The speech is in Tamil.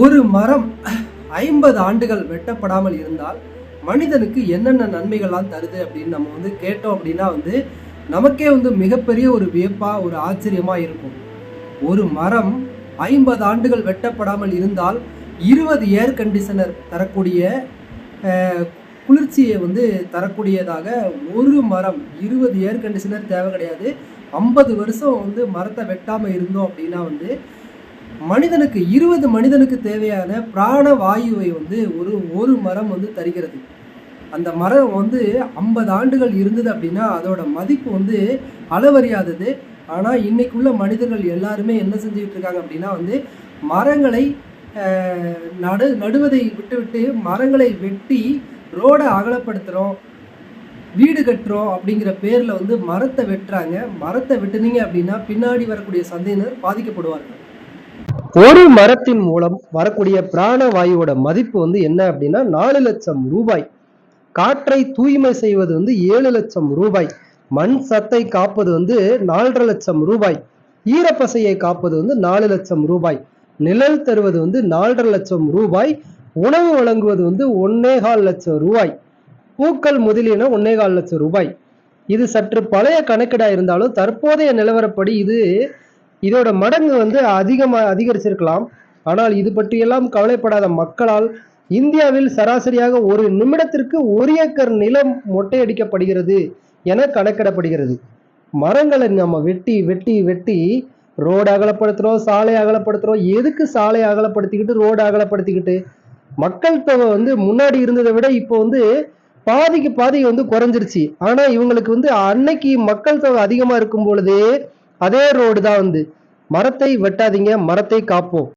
ஒரு மரம் ஐம்பது ஆண்டுகள் வெட்டப்படாமல் இருந்தால் மனிதனுக்கு என்னென்ன நன்மைகள்லாம் தருது அப்படின்னு நம்ம வந்து கேட்டோம் அப்படின்னா வந்து நமக்கே வந்து மிகப்பெரிய ஒரு வியப்பாக ஒரு ஆச்சரியமாக இருக்கும். ஒரு மரம் ஐம்பது ஆண்டுகள் வெட்டப்படாமல் இருந்தால் இருபது ஏர் கண்டிஷனர் தரக்கூடிய குளிர்ச்சியை வந்து தரக்கூடியதாக ஒரு மரம் இருபது ஏர் கண்டிஷனர் தேவை கிடையாது. ஐம்பது வருஷம் வந்து மரத்தை வெட்டாமல் இருந்தோம் அப்படின்னா வந்து மனிதனுக்கு இருபது மனிதனுக்கு தேவையான பிராண வாயுவை வந்து ஒரு ஒரு மரம் வந்து தருகிறது. அந்த மரம் வந்து ஐம்பது ஆண்டுகள் இருந்தது அப்படின்னா அதோட மதிப்பு வந்து அளவறியாதது. ஆனால் இன்றைக்குள்ள மனிதர்கள் எல்லாருமே என்ன செஞ்சுக்கிட்டு இருக்காங்க அப்படின்னா வந்து மரங்களை நடு நடுவதை விட்டுவிட்டு மரங்களை வெட்டி ரோடை அகலப்படுத்துகிறோம் வீடு கட்டுறோம் அப்படிங்கிற பேரில் வந்து மரத்தை வெட்டுறாங்க. மரத்தை வெட்டுனீங்க அப்படின்னா பின்னாடி வரக்கூடிய சந்தையினர் பாதிக்கப்படுவார்கள். ஒரு மரத்தின் மூலம் வரக்கூடிய பிராணவாயுவோட மதிப்பு வந்து என்ன அப்படின்னா நாலு லட்சம் ரூபாய். காற்றை தூய்மை செய்வது வந்து ஏழு லட்சம் ரூபாய். மண் சத்தை காப்பது வந்து நாலரை லட்சம் ரூபாய். ஈரப்பசையை காப்பது வந்து நாலு லட்சம் ரூபாய். நிழல் தருவது வந்து நாலரை லட்சம் ரூபாய். உணவு வழங்குவது வந்து ஒன்னேகால் லட்சம் ரூபாய். பூக்கள் முதலியன ஒன்னேகால் லட்சம் ரூபாய். இது சற்று பழைய கணக்கீடா இருந்தாலும் தற்போதைய நிலவரப்படி இது இதோட மடங்கு வந்து அதிகமாக அதிகரிச்சிருக்கலாம். ஆனால் இது பற்றியெல்லாம் கவலைப்படாத மக்களால் இந்தியாவில் சராசரியாக ஒரு நிமிடத்திற்கு ஒரு ஏக்கர் நிலம் மொட்டையடிக்கப்படுகிறது என கணக்கிடப்படுகிறது. மரங்களை நம்ம வெட்டி வெட்டி வெட்டி ரோடு அகலப்படுத்துகிறோம் சாலை அகலப்படுத்துகிறோம் எதுக்கு சாலை அகலப்படுத்திக்கிட்டு ரோடு அகலப்படுத்திக்கிட்டு? மக்கள் தொகை வந்து முன்னாடி இருந்ததை விட இப்போ வந்து பாதிக்கு பாதி வந்து குறைஞ்சிருச்சு. ஆனால் இவங்களுக்கு வந்து அன்னைக்கு மக்கள் தொகை அதிகமாக இருக்கும் பொழுதே அதே ரோடு தான் வந்து. மரத்தை வெட்டாதீங்க மரத்தை காப்போம்.